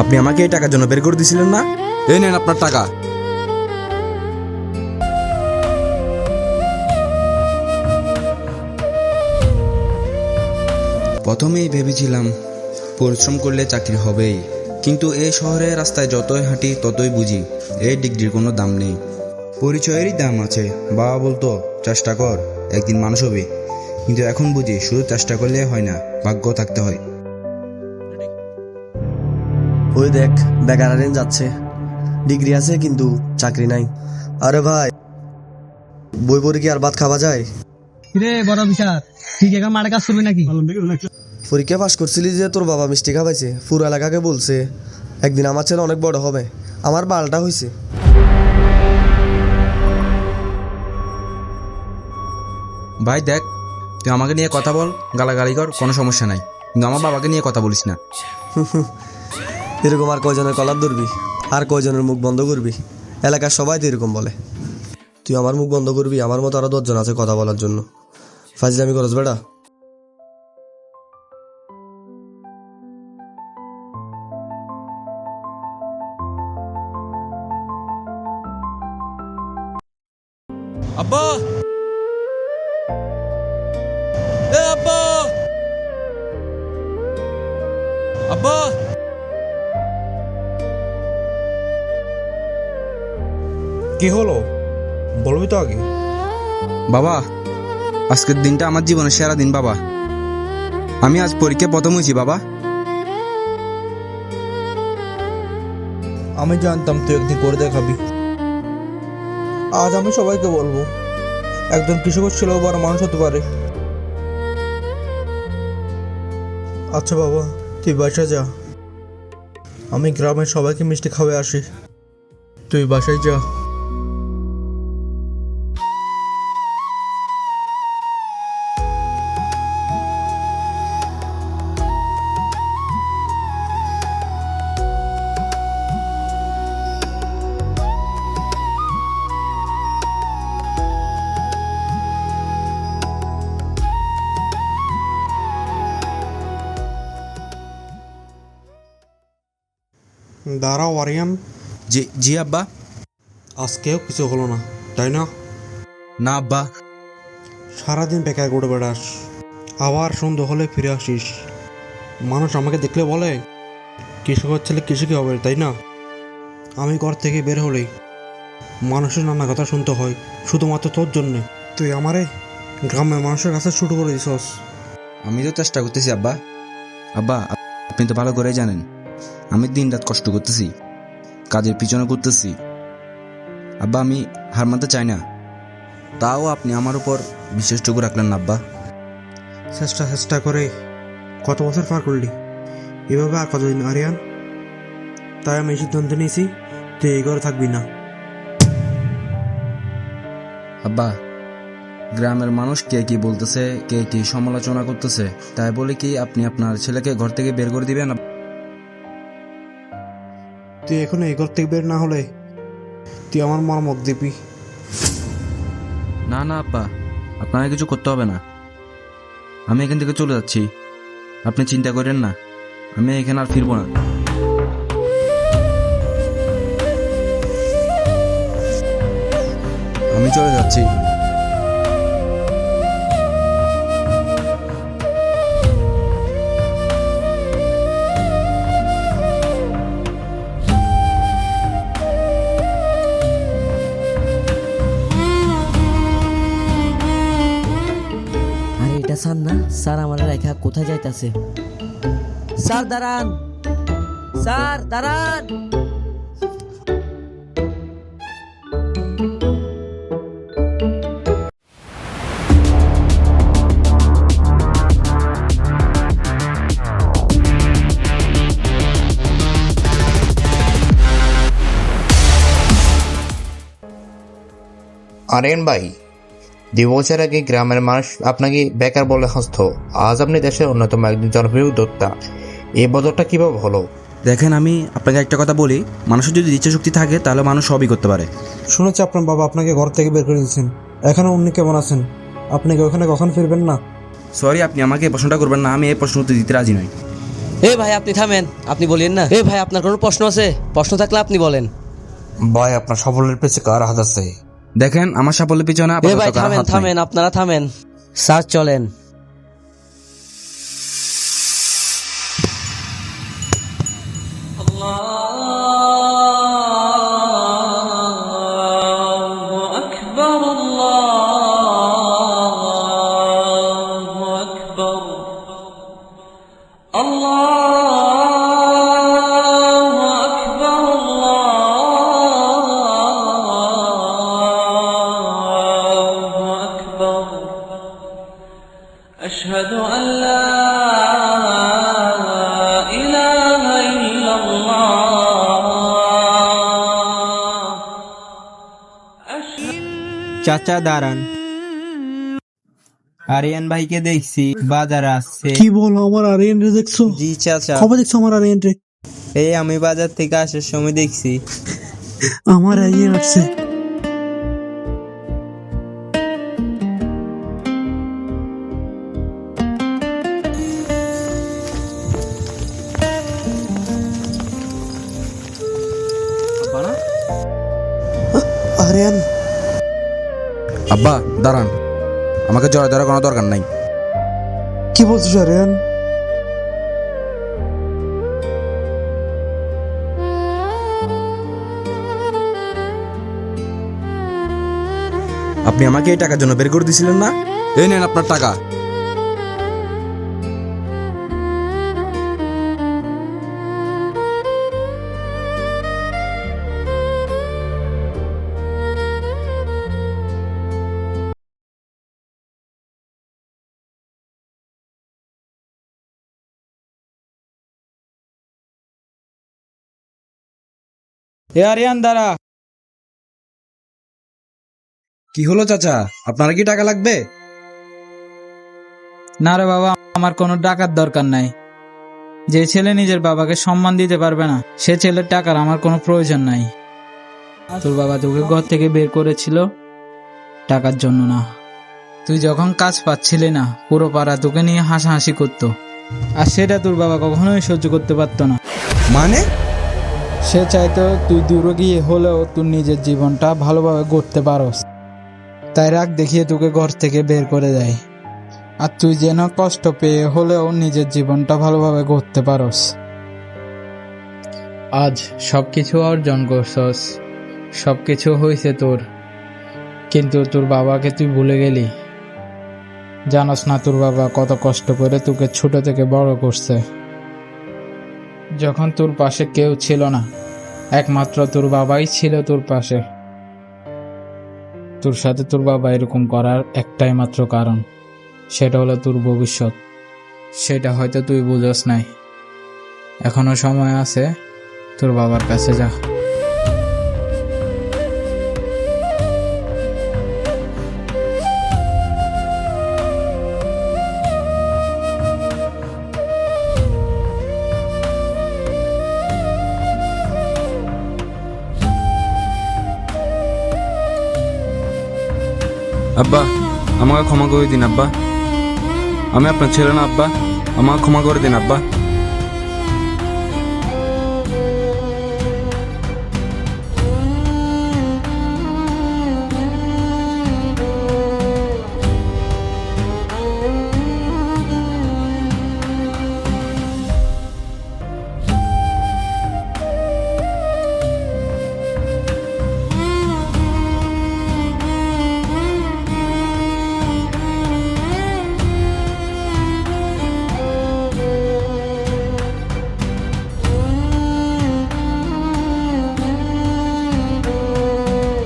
আপনি আমাকে এই টাকার জন্য বের করে দিয়েছিলেন না? এই নেন আপনার টাকা। প্রথমেই ভেবেছিলাম পরিশ্রম করলে চাকরি হবেই। কিন্তু এই শহরের রাস্তায় যতই হাঁটি ততই বুঝি এই ডিগ্রির কোনো দাম নেই। পরিচয়েরই দাম আছে। বাবা বলতো চেষ্টা কর একদিন মানুষ হবে। কিন্তু এখন বুঝি শুধু চেষ্টা করলে হয় না ভাগ্য থাকতে হয়। ওই দেখ বেকারারেন যাচ্ছে। ডিগ্রি আছে কিন্তু চাকরি নাই। আরে ভাই বই পড়ে কি আর ভাত খাওয়া যায়? রে বড় বিচার ঠিক এখন মাঠে কাজ করবি নাকি? পরীক্ষা পাশ করছিলি যে তোর বাবা মিষ্টি খাওয়াইছে পুরো এলাকাকে বলছে একদিন আমার ছেলে অনেক বড় হবে আমার বালটা হয়েছে ভাই দেখ তুই আমাকে নিয়ে কথা বল গালাগালি কর কোনো সমস্যা নাই। কিন্তু আমার বাবাকে নিয়ে কথা বলিস না। এরকম আর কয়জনের কলার ধরবি? আর কয়জনের মুখ বন্ধ করবি? এলাকার সবাই তো এরকম বলে। তুই আমার মুখ বন্ধ করবি, আমার মতো আরও দশজন আছে কথা বলার জন্য। ফাজিলামি করস বেটা। আব্বা! আব্বা! আব্বা! কি হলো? বলবি তো আগে। বাবা আজকের দিনটা আমার জীবনের সেরা দিন বাবা। আমি আজ পরীক্ষায় প্রথম হয়েছি বাবা। আমি জানতাম তুই একদিন করে দেখাবি। আজ আমি সবাইকে বলব একজন কৃষকের ছেলেও বড় মানুষ হতে পারে। আচ্ছা বাবা তুই বাসায় যা। আমি গ্রামের সবাইকে মিষ্টি খাওয়াই আসি। তুই বাসায় যা। দাঁড়াও আরিয়ান। জি জি আব্বা। আজকেও কিছু হলো না তাই না? না আব্বা। সারাদিন বেকার করে বেড়াস আবার সন্ধ্যা হলে ফিরে আসিস। মানুষ আমাকে দেখলে বলে কৃষকের ছেলে কৃষকই হবে তাই না? আমি ঘর থেকে বের হলেই মানুষের নানা কথা শুনতে হয় শুধুমাত্র তোর জন্যে। তুই আমারে গ্রামের মানুষের কাছে শুরু করে দিছস। আমি তো চেষ্টা করতেছি আব্বা। আব্বা আপনি তো ভালো করেই জানেন। আমি দিন রাত কষ্ট করতেছি কাজের পিছনে করতেছি আব্বা আমি হার মানতে চাই না। তাও আপনি আমার উপর বিশেষটুকু রাখলেন না আব্বা। চেষ্টা চেষ্টা করে কত বছর পার করলি? এভাবে আর কতদিন আরিয়ান? তাই আমি সিদ্ধান্ত নিয়েছি তুই এই ঘরে থাকবি না। আব্বা গ্রামের মানুষ কে কি বলতেছে কে কি সমালোচনা করতেছে তাই বলে কি আপনি আপনার ছেলেকে ঘর থেকে বের করে দিবেন তুই এখন এই ঘর থেকে বের না হলে তুই আমার মর্মক দিবি। না না, আব্বা। আপনাকে কিছু করতে হবে না। আমি এখান থেকে চলে যাচ্ছি। আপনি চিন্তা করেন না। আমি এখানে আর ফিরবো না। আমি চলে যাচ্ছি। স্যার না? স্যার আমার রেখা কোথায় যাইতাছে? স্যার দাঁড়ান। স্যার দাঁড়ান। আরেন ভাই দুই বছর আগে গ্রামের মানুষ আপনাকে বেকার বলে হাসত। আজ আপনি দেশের অন্যতম একজন জনপ্রিয় উদ্যোক্তা। এই বদলটা কীভাবে হলো? দেখেন আমি আপনাকে একটা কথা বলি। মানুষের যদি ইচ্ছা শক্তি থাকে তাহলে মানুষ সবই করতে পারে। শুনেছি আপনার বাবা আপনাকে ঘর থেকে বের করে দিয়েছেন। এখানে উনি কেমন আছেন? আপনি কি ওখানে কখন ফিরবেন না? সরি আপনি আমাকে এই প্রশ্নটা করবেন না। আমি এই প্রশ্ন উত্তর দিতে রাজি নই। এ ভাই আপনি থামেন। আপনি বলেন না। এ ভাই আপনার কোনো প্রশ্ন আছে? প্রশ্ন থাকলে আপনি বলেন। ভাই আপনার সফলের পেছে কার হাত আছে? দেখেন আমার সাফল্যের পিছনে এ ভাই থামেন থামেন আপনারা থামেন। স্যার চলেন। চাচা দাঁড়ান। আরিয়ান ভাইকে দেখছি বাজার আসছে। কি বলো আমার আরিয়ান রে দেখছ? জি চাচা। কবে দেখছ আমার আরিয়ান রে? এই আমি বাজার থেকে আসার সময় দেখছি। আমার আরিয়ান আসছে। আরিয়ান। আব্বা দাঁড়ান। আমাকে জয় ধরার কোনো দরকার নাই। কি বলছিস আরিয়ান? আপনি আমাকে এই টাকার জন্য বের করে দিয়েছিলেন না? এই নেন আপনার টাকা। এ আরিয়ান দাঁড়া। কি হলো চাচা? আপনার কি টাকা লাগবে? না রে বাবা আমার কোনো টাকার দরকার নাই। যে ছেলে নিজের বাবাকে সম্মান দিতে পারবে না সে ছেলের টাকার আমার কোনো প্রয়োজন নাই। তোর বাবা তোকে ঘর থেকে বের করেছিল টাকার জন্য না। তুই যখন কাজ পাচ্ছিলি না পুরো পাড়া তোকে নিয়ে হাসাহাসি করতো। আর সেটা তোর বাবা কখনোই সহ্য করতে পারতো না। মানে? সে চাইতো তুই দূরে গিয়ে হলেও তুই নিজের জীবনটা ভালোভাবে গড়তে পারস। তাই রাগ দেখিয়ে তোকে ঘর থেকে বের করে দেয়। আর তুই যেন কষ্ট পেয়ে হলেও নিজের জীবনটা ভালোভাবে গড়তে পারস। আজ সব কিছু অর্জন করছস। সব কিছু হয়েছে তোর। কিন্তু তোর বাবাকে তুই ভুলে গেলি। জানোস না তোর বাবা কত কষ্ট করে তোকে ছোট থেকে বড় করছে। যখন তোর পাশে কেউ ছিল না, একমাত্র তোর বাবাই ছিল তোর পাশে। তোর সাথে তোর বাবা এরকম করার একটাই মাত্র কারণ, সেটা হলো তোর ভবিষ্যৎ। সেটা হয়তো তুই বুঝস নাই। এখনও সময় আছে, তোর বাবার কাছে যা। আব্বা, আমাকে ক্ষমা করে দিন, আব্বা। আমি আপনার ছেলে না, আব্বা। আমাকে ক্ষমা করে দিন, আব্বা।